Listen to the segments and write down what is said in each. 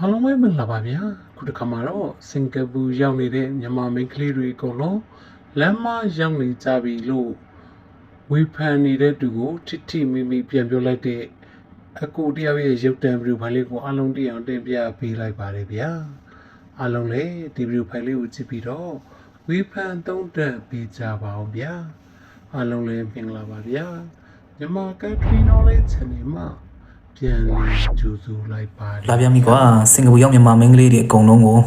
အားလုံးပဲမင်္ဂလာပါဗျာခုတစ်ခါမှာတော့စင်ကာပူရောက်နေတဲ့မြန်မာမိန်းကလေးတွေအကုန်လုံးလမ်းမရောက်နေကြပြီလို့ဝေဖန်နေတဲ့သူကိုထိထိမိမိပြန်ပြောလိုက်တဲ့အကူတယောက်ရဲ့ရုပ်တံဗီဒီယိုဖိုင်လေးကိုအားလုံးသိအောင်တင်ပြပေးလိုက်ပါတယ်ဗျာအားလုံးလည်းဒီဗီဒီယိုဖိုင်လေးကိုကြည့်ပြီးတော့ဝေဖန်သုံးသပ်ပေးကြပါအောင်ဗျာအားလုံးလည်းမင်္ဂလာပါဗျာမြန်မာ country knowledge channel မှာ ပြန်လည်ကြိုဆိုလိုက်ပါတယ်လာပြန်ပြီကွာစင်ကာပူရောက်မြန်မာမင်းကလေးတွေအကုန်လုံးကို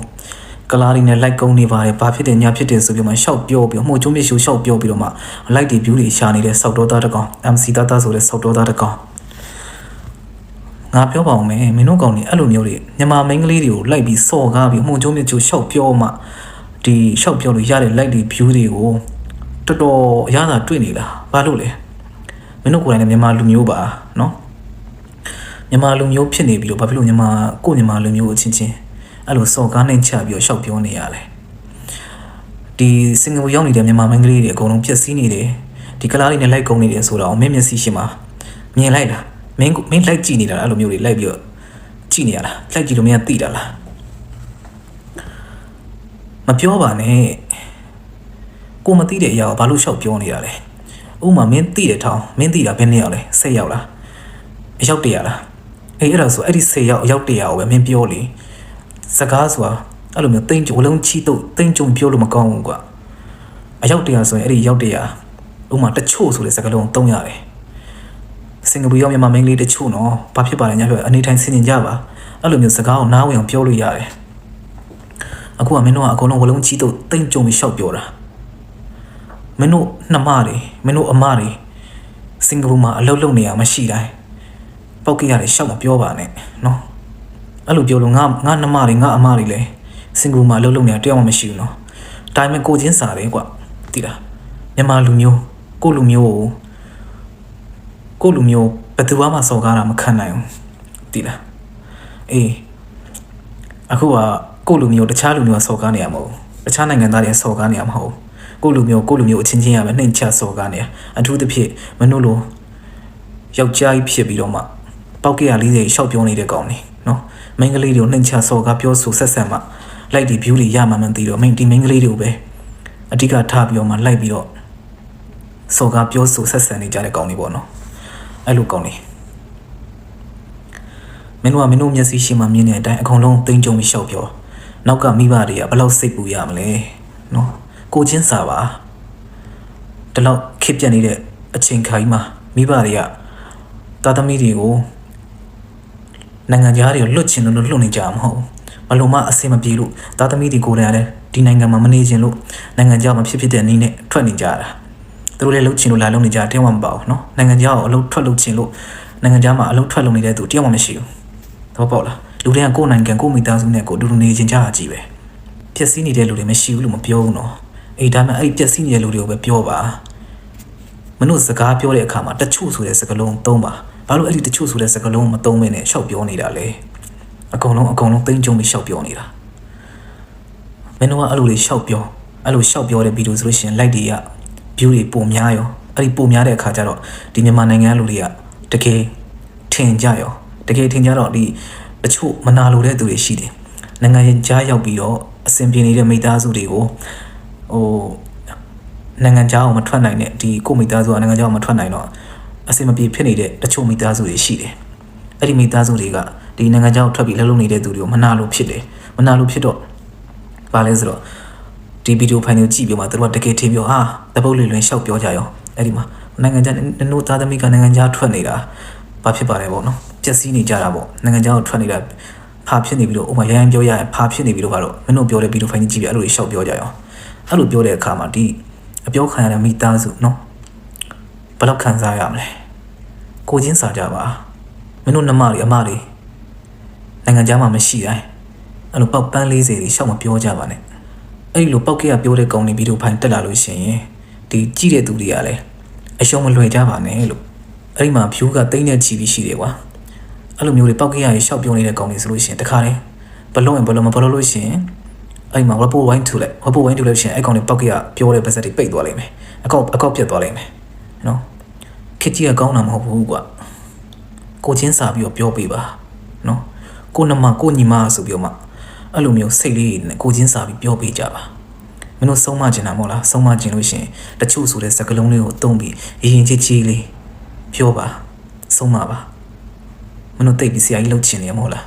ကလာရီနဲ့လိုက်ကုန်းနေပါတယ်ဘာဖြစ်တယ်ညာဖြစ်တယ်ဆိုပြီးမှရှောက်ပြောပြီးမှို့ချုံးမြရှူရှောက်ပြောပြီးတော့မှလိုက်ဒီ view တွေရှာနေတဲ့စောက်တော်သားတစ်ကောင် MC သားသားဆိုတဲ့စောက်တော်သားတစ်ကောင်ငါပြောပါအောင်မယ်မင်းတို့ကောင်တွေအဲ့လိုမျိုးတွေမြန်မာမင်းကလေးတွေကိုလိုက်ပြီးစော်ကားပြီးမှို့ချုံးမြရှူရှောက်ပြောမှဒီရှောက်ပြောလို့ရတဲ့လိုက်ဒီ view တွေကိုတော်တော်အရသာတွေ့နေလားဘာလို့လဲမင်းတို့ကိုယ်တိုင်လည်းမြန်မာလူမျိုးပါနော် မြန်မာလူမျိုးဖြစ်နေပြီလို့ဘာဖြစ်လို့မြန်မာကိုယ့်မြန်မာလူမျိုးအချင်းချင်းအဲ့လိုစော်ကားနိုင်ချပြီးတော့ရှောက်ပြောနေရလဲဒီစင်ကာပူရောက်နေတဲ့မြန်မာမင်းကလေးတွေအကုန်လုံးပြက်စီးနေတယ်ဒီကလားလေးနဲ့လိုက်ကုန်နေတယ်ဆိုတော့မင်းမျက်စိရှိမှာမြင်လိုက်လားမင်းမင်းလိုက်ကြည့်နေတာလားအဲ့လိုမျိုးတွေလိုက်ပြီးတော့ကြည့်နေရလားလိုက်ကြည့်လို့မင်းကသိတာလားမပြောပါနဲ့ကိုမသိတဲ့အရာကိုဘာလို့ရှောက်ပြောနေရလဲဥပမာမင်းသိတဲ့ထောင်မင်းသိတာဘယ်နှစ်ယောက်လဲ၁၀ယောက်လားအယောက်တရာလား အေးအဲ့ဒါဆိုအဲ့ဒီ10ယောက်အယောက်တရာကိုပဲမင်းပြောလေစကားဆိုတာအဲ့လိုမျိုးတိမ့်ကြဝလုံးချီတော့တိမ့်ကြုံပြောလို့မကောင်းဘူးကွာအယောက်တရာဆိုရင်အဲ့ဒီအယောက်တရာဥမာတချို့ဆိုတဲ့စကားလုံးသုံးရတယ်စင်ကာပူရောက်မြန်မာမင်းကလေးတချို့နော်ဘာဖြစ်ပါလဲညလွှဲအနေထိုင်ဆင်ကျင်ကြပါအဲ့လိုမျိုးစကားကိုနားဝင်အောင်ပြောလို့ရတယ်အခုကမင်းတို့ကအကုန်လုံးဝလုံးချီတော့တိမ့်ကြုံပြီးရှောက်ပြောတာမင်းတို့နှမတွေမင်းတို့အမတွေစင်ကာပူမှာအလုပ်လုပ်နေရမရှိတိုင်း ပောက်ကရတယ်ရှောက်မပြောပါနဲ့နော်အဲ့လိုပြောလို့ငါငါနှမတွေငါအမတွေလည်းစင်ကာပူမှာအလုပ်လုပ်နေတာတယောက်မှမရှိဘူးနော်ဒါပေမဲ့ကိုချင်းစားတယ်ကွသိလားမြန်မာလူမျိုးကိုလူမျိုးကိုကိုလူမျိုးဘယ်သူမှစော်ကားတာမခံနိုင်ဘူးသိလားအေးအခုကကိုလူမျိုးတခြားလူမျိုးကစော်ကားနေရမဟုတ်ဘူးတခြားနိုင်ငံသားတွေစော်ကားနေရမဟုတ်ဘူးကိုလူမျိုးကိုလူမျိုးအချင်းချင်းရမယ်နှိမ်ချစော်ကားနေရအထူးသဖြင့်မနှုတ်လို့ယောက်ျားကြီးဖြစ်ပြီးတော့မှ ပေါက်ကရ40ရှောက်ပြောနေတဲ့ကောင်နေနော်မိန်းကလေးတွေကိုနှိမ်ချစော်ကားပြောဆိုဆက်ဆက်မှလိုက်ဒီ view တွေရမှမသိတော့မိန်းဒီမိန်းကလေးတွေကိုပဲအဓိကထားပြီးတော့မှလိုက်ပြီးတော့စော်ကားပြောဆိုဆက်ဆက်နေကြတဲ့ကောင်တွေပေါ့နော်အဲ့လိုကောင်တွေမင်းတို့ကမင်းတို့မျက်စိရှိမှမြင်နေတဲ့အတိုင်းအကုန်လုံးသိမ့်ကြုံပြီးရှောက်ပြောနောက်ကမိဘတွေကဘယ်လောက်စိတ်ပူရမလဲနော်ကိုချင်းစာပါဒီလောက်ခစ်ပြက်နေတဲ့အချိန်ခါကြီးမှာမိဘတွေကတာသမီတွေကို နိုင်ငံသားတွေကိုလွတ်ချင်လို့လွတ်နေကြမှာမဟုတ်ဘူးဘလို့မှအဆင်မပြေလို့သားသမီးတွေကိုယ်တိုင်လည်းဒီနိုင်ငံမှာမနေချင်လို့နိုင်ငံသားမှာဖြစ်ဖြစ်တဲ့အနေနဲ့ထွက်နေကြတာသူတို့လည်းလှုပ်ချင်လို့လာလှုပ်နေကြတယ်မှမပေါ့နော်နိုင်ငံသားကိုအလုပ်ထွက်လှုပ်ချင်လို့နိုင်ငံသားမှာအလုပ်ထွက်လှုပ်နေတဲ့သူတယောက်မှမရှိဘူးသဘောပေါက်လားလူတွေကကိုယ်နိုင်ငံကိုယ်မိသားစုနဲ့ကိုယ်အတူတူနေချင်ကြတာကြီးပဲဖြစ်စည်းနေတဲ့လူတွေမရှိဘူးလို့မပြောဘူးနော်အေးဒါမှအဲ့ပြက်စီးနေတဲ့လူတွေကိုပဲပြောပါမနှုတ်စကားပြောတဲ့အခါမှာတချို့ဆိုတဲ့စကားလုံးသုံးပါ ဘာလို့အဲ့ဒီတချို့ဆိုတဲ့စကားလုံးမသုံးမနဲ့ရှောက်ပြောနေတာလဲအကုန်လုံးအကုန်လုံးသိမ့်ကြုံပြီးရှောက်ပြောနေတာမင်းတို့ကအဲ့လိုလေးရှောက်ပြောအဲ့လိုရှောက်ပြောတဲ့ဗီဒီယိုဆိုလို့ရှိရင် like တွေက view တွေပုံများရောအဲ့ဒီပုံများတဲ့အခါကျတော့ဒီမြန်မာနိုင်ငံလူတွေကတကယ်ထင်ကြရောတကယ်ထင်ကြတော့ဒီတချို့မနာလိုတဲ့သူတွေရှိတယ်နိုင်ငံရင်ကြားရောက်ပြီးတော့အဆင်ပြေနေတဲ့မိသားစုတွေကိုဟိုနိုင်ငံခြားကိုမထွက်နိုင်တဲ့ဒီကိုမိသားစုကနိုင်ငံခြားကိုမထွက်နိုင်တော့ အဆင်မပြေဖြစ်နေတဲ့တချို့မိသားစုတွေရှိတယ်။အဲ့ဒီမိသားစုတွေကဒီနိုင်ငံခြားကိုထွက်ပြီးလှုပ်လှုပ်နေတဲ့သူတွေကိုမနာလို့ဖြစ်တယ်။မနာလို့ဖြစ်တော့ဘာလဲဆိုတော့ဒီဗီဒီယိုဖိုင်ကိုကြည့်ပြီးမှသူတို့ကတကယ်ထင်ပြောဟာတပုတ်လေးလွင်ရှောက်ပြောကြရောအဲ့ဒီမှာနိုင်ငံခြားနနိုးသားသမီးကနိုင်ငံခြားထွက်နေတာဘာဖြစ်ပါလဲပေါ့နော်ပျက်စီးနေကြတာပေါ့နိုင်ငံခြားကိုထွက်နေတာဖာဖြစ်နေပြီးတော့ဥမာရရန်ပြောရရင်ဖာဖြစ်နေပြီးတော့ကတော့မင်းတို့ပြောတဲ့ဗီဒီယိုဖိုင်ကြီးကြည့်ပြီးအဲ့လိုရှောက်ပြောကြရောအဲ့လိုပြောတဲ့အခါမှာဒီအပြောခံရတဲ့မိသားစုနော် ဘယ်လောက်ခံစားရမလဲကိုချင်းစာကြပါမင်းတို့နှမတွေအမတွေနိုင်ငံခြားမှာမရှိတိုင်းအဲ့လိုပေါက်ပန်း40တွေရှောက်မပြောကြပါနဲ့အဲ့ဒီလိုပေါက်ကရပြောတဲ့ကောင်တွေဗီဒီယိုဖိုင်တက်လာလို့ရှိရင်ဒီကြည့်တဲ့သူတွေကလည်းအရှုံးမလွယ်ကြပါနဲ့လို့အဲ့ဒီမှာ view ကတိမ့်တဲ့ချီပြီးရှိတယ်ကွာအဲ့လိုမျိုးတွေပေါက်ကရရေရှောက်ပြောနေတဲ့ကောင်တွေဆိုလို့ရှိရင်တခါတည်းဘလုံးရင်ဘလုံးမဘလုံးလို့ရှိရင်အဲ့မှာ report wine ထူလိုက် report wine ထူလိုက်ရှင်အဲ့ကောင်လေးပောက်ကရပြောတဲ့ပါဇက်တွေပိတ်သွားလိမ့်မယ်အကောက်အကောက်ပြတ်သွားလိမ့်မယ်နော် ခစ်ကြီးကကောင်းတာမဟုတ်ဘူးကွာကိုချင်းစာပြီးတော့ပြောပေးပါနော်ကိုနှမကိုညီမဆိုပြီးတော့မှအဲ့လိုမျိုးစိတ်လေးနဲ့ကိုချင်းစာပြီးပြောပေးကြပါမင်းတို့ဆုံးမကျင်တာမဟုတ်လားဆုံးမကျင်လို့ရှရင်တချို့ဆိုတဲ့စကားလုံးလေးကိုအသုံးပြီးရင်ရင်ချစ်ချစ်လေးပြောပါဆုံးမပါမင်းတို့တိတ်ပြီးဆရာကြီးလှုပ်ချင်နေရမဟုတ်လား